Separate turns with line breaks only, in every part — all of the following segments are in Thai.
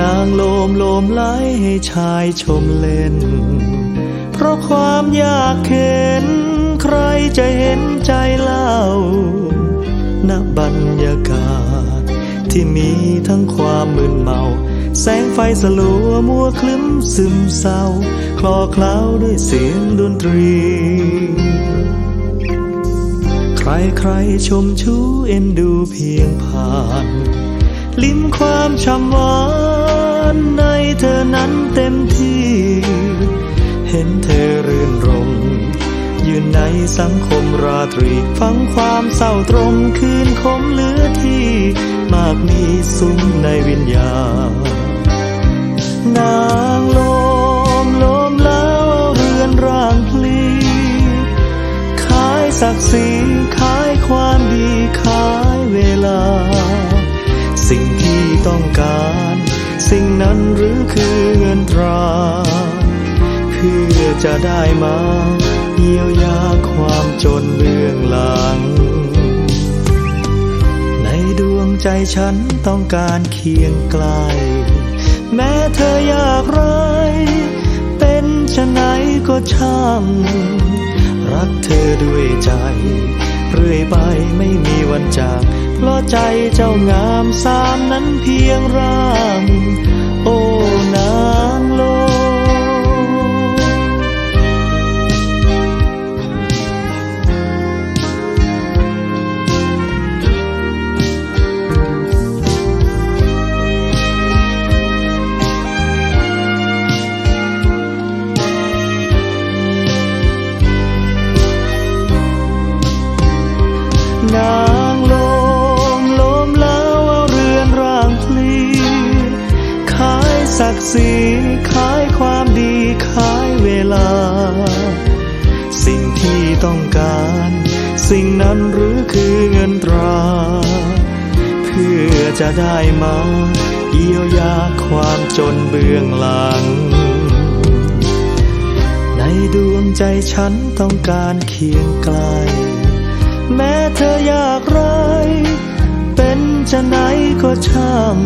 นางโลมโลมไหลให้ชายชมเล่น เพราะความอยากเข็น ใครจะเห็นใจเล่าณบรรยากาศ ที่มีทั้งความมึนเมา แสงไฟสลัวมัวคลึ้มซึมเศร้า คลอเคล้าด้วยเสียงดนตรี ใครใครชมชูเอ็นดูเพียงผ่าน ลิ้มความช่ำหวานในเธอนั้นเต็มที่ เห็นเธอรื่นรมยืนในสังคมราตรี ฟังความเศร้าตรงคืนคมเหลือที่ มากมีซุ้มในวิญญาณนางลมลมแล้วเอาเรือนร่างพลีขายศักดิ์ศรี ต้องการ สิ่งนั้นหรือคือเงินตรา เพื่อจะได้มาเยียวยาความจนเบื้องหลัง ในดวงใจฉันต้องการเคียงไกล แม้เธออยากไร เป็นชะไหนก็ช่างรักเธอด้วยใจ เรื่อยไปไม่มีวันจาก เพราะใจเจ้างามสามนั้นเพียงร่างโอ้นางโลนา ศักดิ์ศรีขายความดีขายเวลา สิ่งที่ต้องการ สิ่งนั้นหรือคือเงินตรา เพื่อจะได้มาเยียวยาความจนเบื้องหลัง ในดวงใจฉันต้องการเคียงไกล แม้เธออยากไร เป็นจะไหนก็ช่าง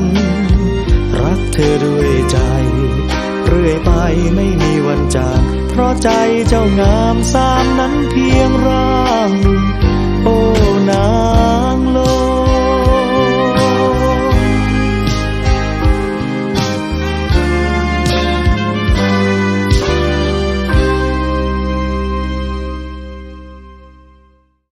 รักเธอด้วยใจ รื่อยไปไม่มีวันจากเพราะใจเจ้างามสามนั้นเพียงร่างงโอ้นางโล